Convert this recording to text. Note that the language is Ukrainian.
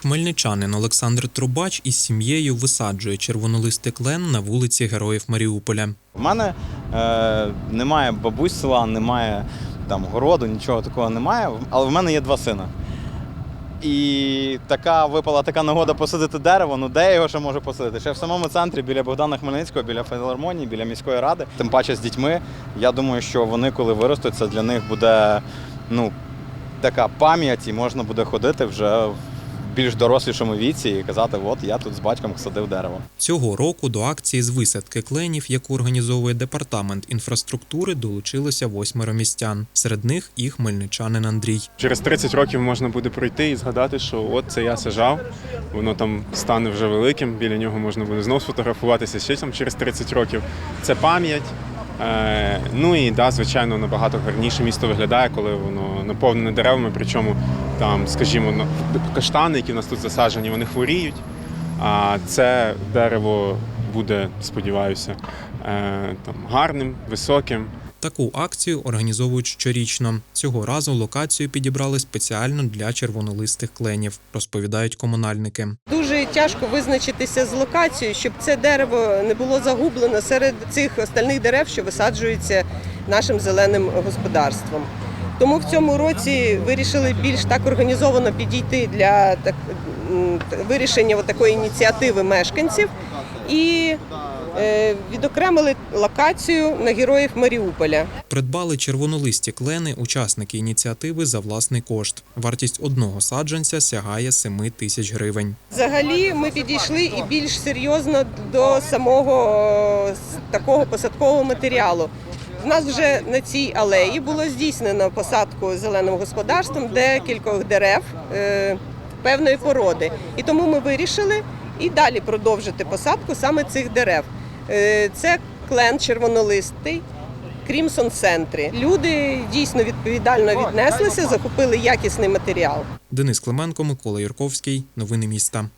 Хмельничанин Олександр Трубач із сім'єю висаджує червонолистий клен на вулиці Героїв Маріуполя. У мене е, немає бабусь села, немає там городу, нічого такого немає, але в мене є два сина. І така випала така нагода посадити дерево. Ну де його ще можу посадити? Ще в самому центрі біля Богдана Хмельницького, біля філармонії, біля міської ради. Тим паче з дітьми. Я думаю, що вони, коли виростуть, це для них буде ну, така пам'ять, і можна буде ходити вже в більш дорослішому віці і казати, от я тут з батьком садив дерево. Цього року до акції з висадки кленів, яку організовує департамент інфраструктури, долучилося восьмеро містян. Серед них і хмельничанин Андрій. Через 30 років можна буде пройти і згадати, що от це я сажав, воно там стане вже великим, біля нього можна буде знову сфотографуватися ще там через 30 років. Це пам'ять. Е, ну і да, звичайно, набагато гарніше місто виглядає, коли воно наповнене деревами. Причому там, скажімо, на- каштани, які у нас тут засаджені, вони хворіють. А це дерево буде, сподіваюся, е, там гарним, високим. Таку акцію організовують щорічно. Цього разу локацію підібрали спеціально для червонолистих кленів, розповідають комунальники. Дуже тяжко визначитися з локацією, щоб це дерево не було загублено серед цих остальних дерев, що висаджуються нашим зеленим господарством. Тому в цьому році вирішили більш так організовано підійти для так, вирішення такої ініціативи мешканців і е, відокремили локацію на героїв Маріуполя. Придбали червонолисті клени учасники ініціативи за власний кошт. Вартість одного саджанця сягає 7 тисяч гривень. Взагалі ми підійшли і більш серйозно до самого е, такого посадкового матеріалу. У нас вже на цій алеї було здійснено посадку зеленим господарством декількох дерев е, певної породи. І тому ми вирішили і далі продовжити посадку саме цих дерев. Е, це клен червонолистий. Крімсон центрі люди дійсно відповідально віднеслися, захопили якісний матеріал. Денис Клименко, Микола Юрковський. Новини міста.